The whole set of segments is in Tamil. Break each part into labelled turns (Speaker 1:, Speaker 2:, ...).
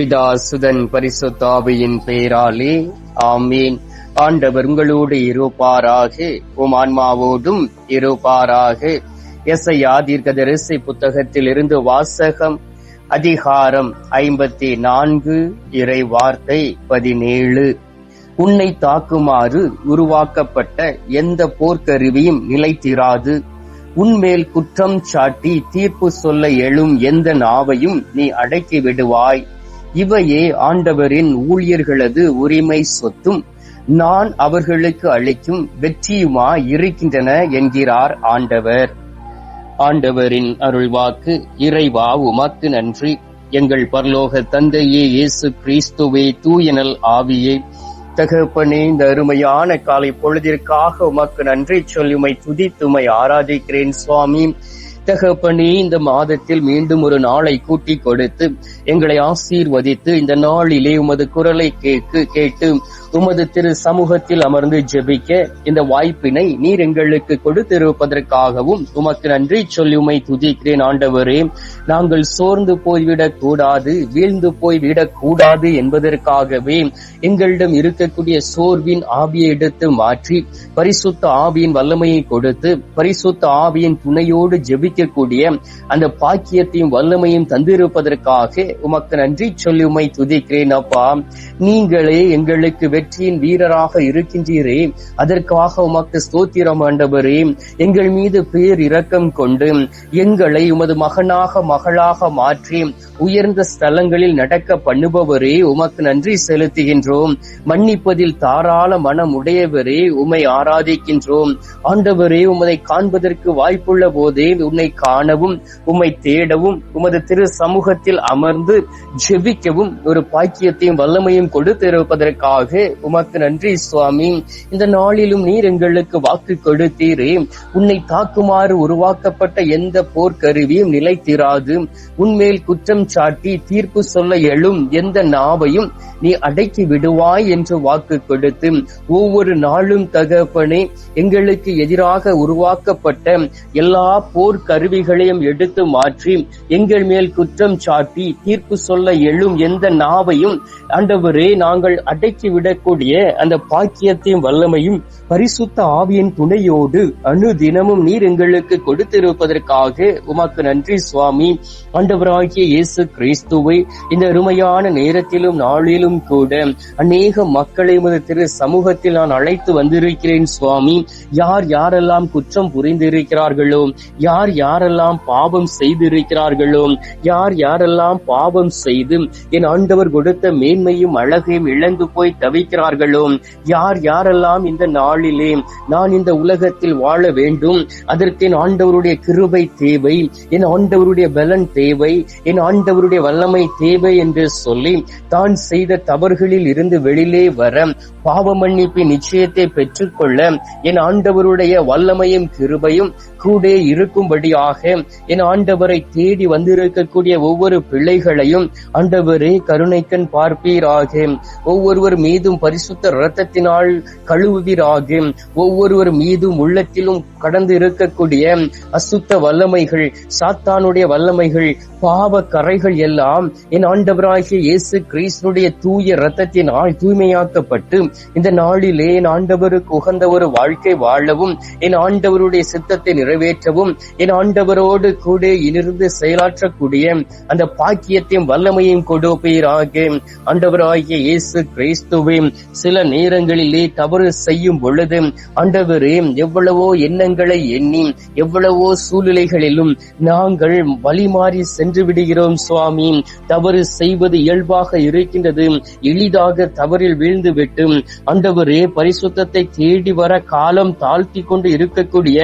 Speaker 1: பிதா சுதன் பரிசுத்தாவியின் பெயராலே ஆமீன். ஆண்டவர் உங்களோடு இருப்பாராக. உம் ஆன்மாவோடும் இருப்பாராக. எஸ்ஐயா தீர்க்கதரிசி புத்தகத்தில் இருந்து வாசகம் அதிகாரம் ஐம்பத்தி நான்கு இறை வார்த்தை பதினேழு. உன்னை தாக்குமாறு உருவாக்கப்பட்ட எந்த போர்க்கருவியும் நிலைத்திராது. உன்மேல் குற்றம் சாட்டி தீர்ப்பு சொல்ல எழும் எந்த நாவையும் நீ அடக்கி விடுவாய். இவையே ஆண்டவரின் ஊழியர்களது உரிமை சொத்தும் நான் அவர்களுக்கு அளிக்கும் வெற்றியுமா இருக்கின்றன என்கிறார் ஆண்டவர். ஆண்டவரின் அருள்வாக்கு இறைவா உமக்கு நன்றி. எங்கள் பரலோக தந்தையே இயேசு கிறிஸ்துவே தூயனல் ஆவியே. தகப்பனே இந்த அருமையான காலை பொழுதிற்காக உமக்கு நன்றி சொல்லுமை துதித்துமை ஆராதிக்கிறேன் சுவாமி. தகப்பனே இந்த மாதத்தில் மீண்டும் ஒரு நாளை கூட்டி கொடுத்து எங்களை ஆசீர்வதித்து இந்த நாளிலே உமது குரலை கேட்டு கேட்டு உமது திரு சமூகத்தில் அமர்ந்து ஜெபிக்க இந்த வாய்ப்பினை நீர் எங்களுக்கு கொடுத்திருப்பதற்காகவும் உமக்கு நன்றி சொல்லி உமை துதிக்கிறேன் ஆண்டவரே. நாங்கள் சோர்ந்து போய்விடக் கூடாது வீழ்ந்து போய்விடக் கூடாது என்பதற்காகவே எங்களிடம் இருக்கக்கூடிய சோர்வின் ஆவியை எடுத்து மாற்றி பரிசுத்த ஆவியின் வல்லமையை கொடுத்து பரிசுத்த ஆவியின் துணையோடு ஜெபிக்கக்கூடிய அந்த பாக்கியத்தையும் வல்லமையும் தந்திருப்பதற்காக உமக்கு நன்றி சொல்லி உமை துதிக்கிறேன் அப்பா. நீங்களே எங்களுக்கு வெற்றியின் வீரராக இருக்கின்றீரே. அதற்காக உமக்கு ஸ்தோத்திரம் ஆண்டவரே. எங்கள் மீது பேர் இரக்கம் கொண்டு எங்களை உமது மகனாக மகளாக மாற்றி உயர்ந்த ஸ்தலங்களில் நடக்க பண்ணுபவரே உமக்கு நன்றி செலுத்துகின்றோம். மன்னிப்பதில் தாராள மனம் உடையவரே உம்மை ஆராதிக்கின்றோம். ஆண்டவரே உமதை காண்பதற்கு வாய்ப்புள்ள போதே உன்னை காணவும் உம்மை தேடவும் உமது திரு சமூகத்தில் அமர்ந்து ஜெபிக்கவும் ஒரு பாக்கியத்தையும் வல்லமையும் கொடுத்திருப்பதற்காக உமக்கு நன்றி சுவாமி. இந்த நாளிலும் நீர் எங்களுக்கு வாக்கு கொடுத்தீரே. உன்னை தாக்குமாறு உருவாக்கப்பட்ட எந்த போர்க்கருவியும் நிலைத்திராது. உன்மேல் குற்றம் சாட்டி தீர்ப்பு சொல்ல எழும் எந்த நாவையும் நீ அடக்கி விடுவாய் என்று வாக்கு கொடுத்து ஒவ்வொரு நாளும் தகப்பனே எங்களுக்கு எதிராக உருவாக்கப்பட்ட எல்லா போர் கருவிகளையும் எடுத்து மாற்றி எங்கள் மேல் குற்றம் சாட்டி தீர்ப்பு சொல்ல எழும் எந்த நாவையும் ஆண்டவரே நாங்கள் அடக்கி விடக்கூடிய அந்த பாக்கியத்தையும் வல்லமையும் பரிசுத்த ஆவியின் துணையோடு அணு தினமும் நீர் எங்களுக்கு கொடுத்திருப்பதற்காக உமக்கு நன்றி சுவாமி. ஆண்டவராகிய இயேசு இயேசு கிறிஸ்துவை இந்த அருமையான நேரத்திலும் நாளிலும் கூட அநேக மக்களை உமது திரு சமூகத்தில் நான் அழைத்து வந்திருக்கிறேன் சுவாமி. யார் யாரெல்லாம் குற்றம் புரிந்திருக்கிறார்களோ யார் யாரெல்லாம் பாவம் செய்திருக்கிறார்களோ யார் யாரெல்லாம் பாவம் செய்து என் ஆண்டவர் கொடுத்த மேன்மையும் அழகையும் இழந்து போய் தவிக்கிறார்களோ யார் யாரெல்லாம் இந்த நாளிலே நான் இந்த உலகத்தில் வாழ வேண்டும் அதற்கு என் ஆண்டவருடைய கிருபை தேவை என் ஆண்டவருடைய பலன் தேவை என் ஆண்டவருடைய வல்லமை தேவை என்று சொல்லி தான் செய்த தவறுகளில் இருந்து வெளியிலே வர பாவ மன்னிப்பின் நிச்சயத்தை பெற்றுக்கொள்ள என் ஆண்டவருடைய வல்லமையும் கிருபையும் கூட இருக்கும்படியாக என் ஆண்டவரை தேடி வந்திருக்கக்கூடிய ஒவ்வொரு பிள்ளைகளையும் ஆண்டவரே கருணைக்கண் பார்ப்பீராக. ஒவ்வொருவர் மீதும் பரிசுத்த இரத்தத்தினால் கழுவுவீராக. ஒவ்வொருவர் மீதும் உள்ளத்திலும் கடந்து இருக்கக்கூடிய அசுத்த வல்லமைகள் சாத்தானுடைய வல்லமைகள் பாவ கரைகள் எல்லாம் என் ஆண்டவராகிய இயேசு கிறிஸ்துடைய தூய இரத்தத்தினால் தூய்மையாக்கப்பட்டு இந்த நாளிலே என் ஆண்டவருக்கு உகந்த ஒரு வாழ்க்கை வாழவும் என் ஆண்டவருடைய சித்தத்தை நிறைவேற்றவும் என் ஆண்டவரோடு கூட இனிருந்து செயலாற்றக்கூடிய அந்த பாக்கியத்தையும் வல்லமையும் கொடுப்பீராக. ஆண்டவராகிய இயேசு கிறிஸ்துவே சில நேரங்களிலே தவறு செய்யும் பொழுது ஆண்டவரே எவ்வளவோ எண்ணங்களை எண்ணி எவ்வளவோ சூழ்நிலைகளிலும் நாங்கள் வழிமாறி சென்று விடுகிறோம் சுவாமி தவறு செய்வது இயல்பாக இருக்கின்றது. எளிதாக தவறில் வீழ்ந்து விட்டும் ஆண்டவரே பரிசுத்தத்தை தேடி வர காலம் தாழ்த்தி கொண்டு இருக்கக்கூடிய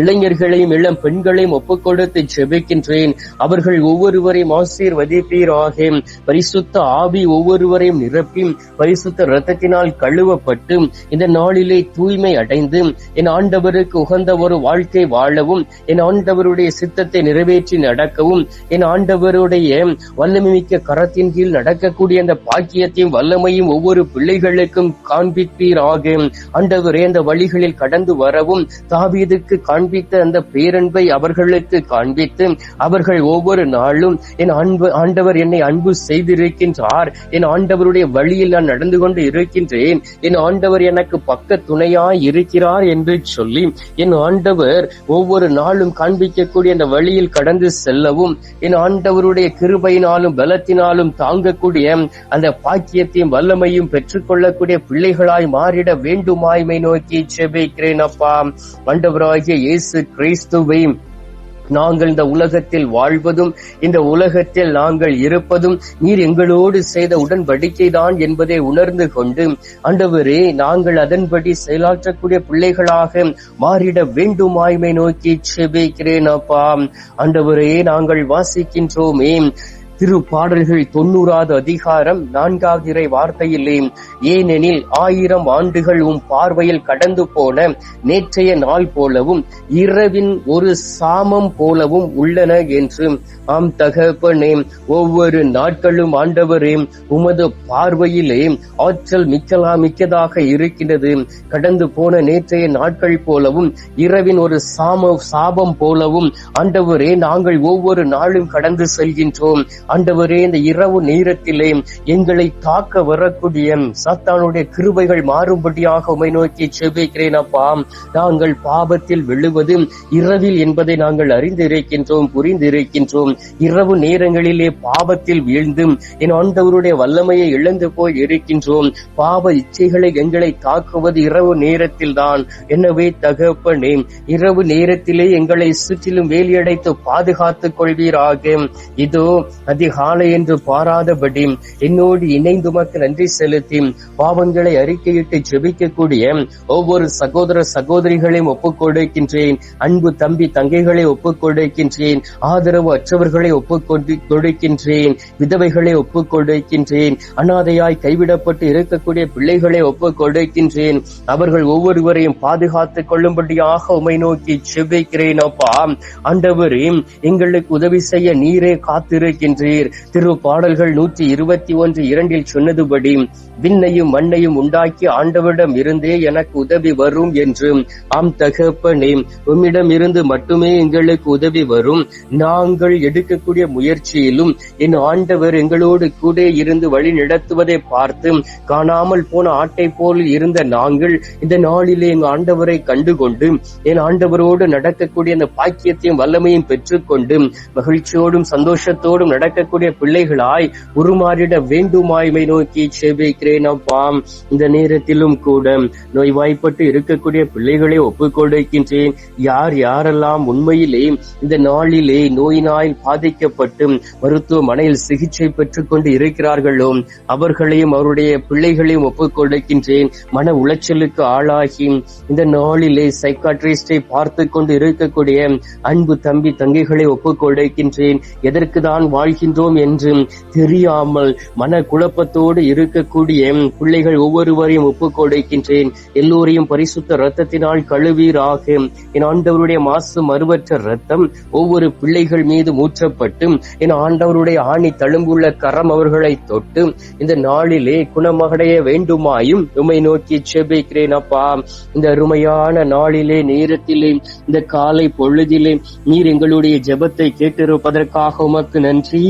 Speaker 1: இளைஞர்களையும் இளம் பெண்களையும் ஒப்புக்கொடுத்து ஜெபிக்கின்றேன். அவர்கள் ஒவ்வொருவரையும் ஆசீர்வதிப்பீராக. பரிசுத்த ஆவி ஒவ்வொருவரையும் நிரப்பி பரிசுத்த ரத்தத்தினால் கழுவப்பட்டு இந்த நாளிலே தூய்மை அடைந்து என் ஆண்டவருக்கு உகந்த ஒரு வாழ்க்கை வாழவும் என் ஆண்டவருடைய சித்தத்தை நிறைவேற்றி நடக்கவும் என் ஆண்டவருடைய உம்முடைய வல்லமிக்க கரத்தின் கீழ் நடக்கக்கூடிய அந்த பாக்கியத்தையும் வல்லமையும் ஒவ்வொரு பிள்ளைகளுக்கும் காண்பிப்பீராக. ஆண்டவரே அந்த வழிகளில் கடந்து வரவும் தாவீதுக்கு காண்பித்த அந்த பேரன்பை அவர்களுக்கு காண்பித்து அவர்கள் ஒவ்வொரு நாளும் என் அன்பு ஆண்டவர் என்னை அன்பு செய்திருக்கின்றார். என் ஆண்டவருடைய வழியில் நான் நடந்து கொண்டு இருக்கின்றேன். என் ஆண்டவர் எனக்கு பக்க துணையாய் இருக்கிறார் என்று சொல்லி என் ஆண்டவர் ஒவ்வொரு நாளும் காண்பிக்கக்கூடிய அந்த வழியில் கடந்து செல்லவும் என் ஆண்டவருடைய கிருபையினாலும் பலத்தினாலும் தாங்கக்கூடிய அந்த பாக்கியத்தையும் வல்லமையும் பெற்றுக்கொள்ளக்கூடிய பிள்ளைகளாய் மாறிட வேண்டுமாய்மை நோக்கி செபிக்கிறேன் அப்பா. மண்டபராகிய இயேசு கிறிஸ்துவையும் நாங்கள் இந்த உலகத்தில் வாழ்வதும் இந்த உலகத்தில் நாங்கள் இருப்பதும் நீர் எங்களோடு செய்த உடன்படிக்கைதான் என்பதை உணர்ந்து கொண்டு ஆண்டவரே நாங்கள் அதன்படி செயலாற்றக்கூடிய பிள்ளைகளாக மாறிட வேண்டுமாய்மை நோக்கி செபிக்கிறேன் அப்பா. ஆண்டவரே நாங்கள் வாசிக்கின்றோமே. திரு பாடல்கள் தொண்ணூறாவது அதிகாரம் நான்காவது இறை வார்த்தையிலே ஏனெனில் ஆயிரம் ஆண்டுகள் உம் பார்வையில் கடந்து போன நேற்றைய நாள் போலவும் இரவின் ஒரு சாமம் போலவும் உள்ளன என்று ஆம் தகப்பனே ஒவ்வொரு நாட்களும் ஆண்டவரே உமது பார்வையிலே ஆற்றல் மிக்கலா மிக்கதாக இருக்கிறது கடந்து போன நேற்றைய நாட்கள் போலவும் இரவின் ஒரு சாம சாபம் போலவும் ஆண்டவரே நாங்கள் ஒவ்வொரு நாளும் கடந்து செல்கின்றோம். ஆண்டவரே இந்த இரவு நேரத்திலே எங்களை தாக்க வரக்கூடிய சாத்தானுடைய கிருபைகள் மாறும்படியாக உமை நோக்கி செபிக்கிறேன் அப்பா. நாங்கள் பாபத்தில் விழுவது இரவில் என்பதை நாங்கள் அறிந்திருக்கின்றோம் புரிந்திருக்கின்றோம். இரவு நேரங்களிலே பாபத்தில் வீழ்ந்து என் ஆண்டவருடைய வல்லமையை இழந்து போய் இருக்கின்றோம். பாவ இச்சைகளை எங்களை தாக்குவது இரவு நேரத்தில் தான் எனவே தகப்பனே இரவு நேரத்திலே எங்களை சுற்றிலும் வேலியடைத்து பாதுகாத்துக் கொள்வீராக. இதோ அதிகாலை என்று பாராதபடி என்னோடு இணைந்து உமக்கு நன்றி செலுத்தி பாவங்களை அறிக்கையிட்டு ஜெபிக்கக்கூடிய ஒவ்வொரு சகோதர சகோதரிகளையும் ஒப்புக் கொடுக்கின்றேன் அன்பு தம்பி தங்கைகளை ஒப்புக் கொடுக்கின்றேன் ஆதரவு அற்றவர்களை ஒப்புக் கொடுக்கின்றேன் விதவைகளை ஒப்புக் கொடுக்கின்றேன் அனாதையாய் கைவிடப்பட்டு இருக்கக்கூடிய பிள்ளைகளை ஒப்புக் கொடுக்கின்றேன் அவர்கள் ஒவ்வொருவரையும் பாதுகாத்துக் கொள்ளும்படியாக உமை நோக்கி ஜெபிக்கிறேன் அப்பா. ஆண்டவரே எங்களுக்கு உதவி செய்ய நீரே காத்திருக்கின்றேன் காத்திருக்கின்றீர் திரு பாடல்கள் நூற்றி இருபத்தி ஒன்று இரண்டில் சொன்னதுபடி விண்ணையும் மண்ணையும் உண்டாக்கி ஆண்டவரிடம் இருந்தே எனக்கு உதவி வரும் என்று. ஆம் தகப்பனே உம்மிடம் இருந்து மட்டுமே எங்களுக்கு உதவி வரும். நாங்கள் எடுக்கக்கூடிய முயற்சியிலும் என் ஆண்டவர் எங்களோடு கூட இருந்து வழி நடத்துவதை பார்த்து காணாமல் போன ஆட்டை போல் இருந்த நாங்கள் இந்த நாளிலே என் ஆண்டவரை கண்டுகொண்டு என் ஆண்டவரோடு நடக்கக்கூடிய அந்த பாக்கியத்தையும் வல்லமையும் பெற்றுக்கொண்டு மகிழ்ச்சியோடும் சந்தோஷத்தோடும் நடக்க நடக்கக்கூடிய பிள்ளைகளாய் உருமாறிட வேண்டுமாய்மை நோக்கி செபிக்கிறேன் அப்பாம். இந்த நேரத்திலும் கூட நோய்வாய்ப்பட்டு இருக்கக்கூடிய பிள்ளைகளை ஒப்புக்கொடுக்கின்றேன். யார் யாரெல்லாம் உண்மையிலே இந்த நாளிலே நோயினால் பாதிக்கப்பட்டு மருத்துவமனையில் சிகிச்சை பெற்றுக் கொண்டு இருக்கிறார்களோ அவர்களையும் அவருடைய பிள்ளைகளையும் ஒப்புக்கொடுக்கின்றேன். மன உளைச்சலுக்கு ஆளாகி இந்த நாளிலே சைக்காட்ரிஸ்டை பார்த்து கொண்டு இருக்கக்கூடிய அன்பு தம்பி தங்கைகளை ஒப்புக்கொடுக்கின்றேன். எதற்குதான் வாழ்க்கை வாழ்கின்றோம் என்று தெரியாமல் மன குழப்பத்தோடு இருக்கக்கூடிய பிள்ளைகள் ஒவ்வொருவரையும் ஒப்புக் கொடுக்கின்றேன் எல்லோரையும் பரிசுத்த ரத்தத்தினால் கழுவீராக. என் ஆண்டவருடைய மாசு மறுவற்ற ரத்தம் ஒவ்வொரு பிள்ளைகள் மீது மூற்றப்பட்டு என் ஆண்டவருடைய ஆணி தழும்புள்ள கரம் அவர்களை தொட்டு இந்த நாளிலே குணமடைய வேண்டுமாயும் உம்மை நோக்கி செபிக்கிறேன் அப்பா. இந்த அருமையான நாளிலே நேரத்திலே இந்த காலை பொழுதிலே நீர் எங்களுடைய ஜெபத்தை கேட்டிருப்பதற்காக உமக்கு நன்றி.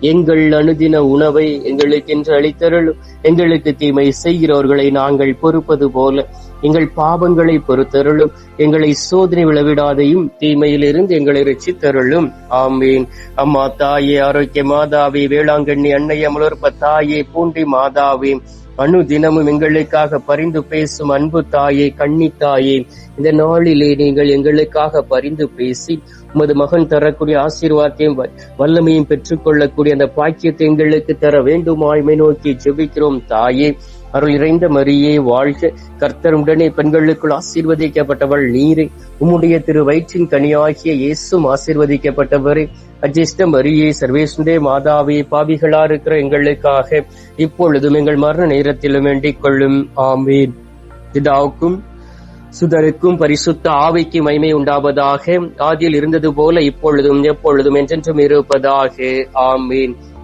Speaker 1: எங்கள் அணுதின உணவை எங்களுக்கென்று அளித்தருளும் எங்களுக்கு தீமை செய்கிறவர்களை நாங்கள் பொறுப்பது போல எங்கள் பாவங்களை பொறுத்தருளும் எங்களை சோதனை விளவிடாதையும் தீமையிலிருந்து எங்களை ரசித்தருளும் ஆமீன். அம்மா தாயே ஆரோக்கிய மாதாவி வேளாங்கண்ணி அன்னை அமலோற்ப தாயே பூண்டி மாதாவி அணு தினமும் எங்களுக்காக பரிந்து பேசும் அன்பு தாயே கண்ணி தாயே இந்த நாளிலே நீங்கள் எங்களுக்காக பரிந்து பேசி உமது மகன் தரக்கூடிய ஆசீர்வாதத்தையும் வ- வல்லமையும் பெற்றுக்கொள்ளக்கூடிய அந்த பாக்கியத்தை எங்களுக்கு தர வேண்டுமாய்மை நோக்கி ஜெபிக்கிறோம் தாயே. அருள் இறைந்த மரியே வாழ்க. கர்த்தருடனே பெண்களுக்குள் ஆசீர்வதிக்கப்பட்டவள் நீரே. உம்முடைய திரு வயிற்றின் கனியாகிய இயேசும் ஆசீர்வதிக்கப்பட்டவரே. அஜிஷ்ட மரியே சர்வேசுண்டே மாதாவே பாவிகளா இருக்கிற எங்களுக்காக இப்பொழுதும் எங்கள் மரண நேரத்திலும் வேண்டிக் கொள்ளும். ஆமீன். பிதாவுக்கும் சுதருக்கும் பரிசுத்த ஆவிக்கு மைமை உண்டாவதாக. ஆதியில் இருந்தது போல இப்பொழுதும் எப்பொழுதும் என்றென்றும் இருப்பதாக. ஆமீன்.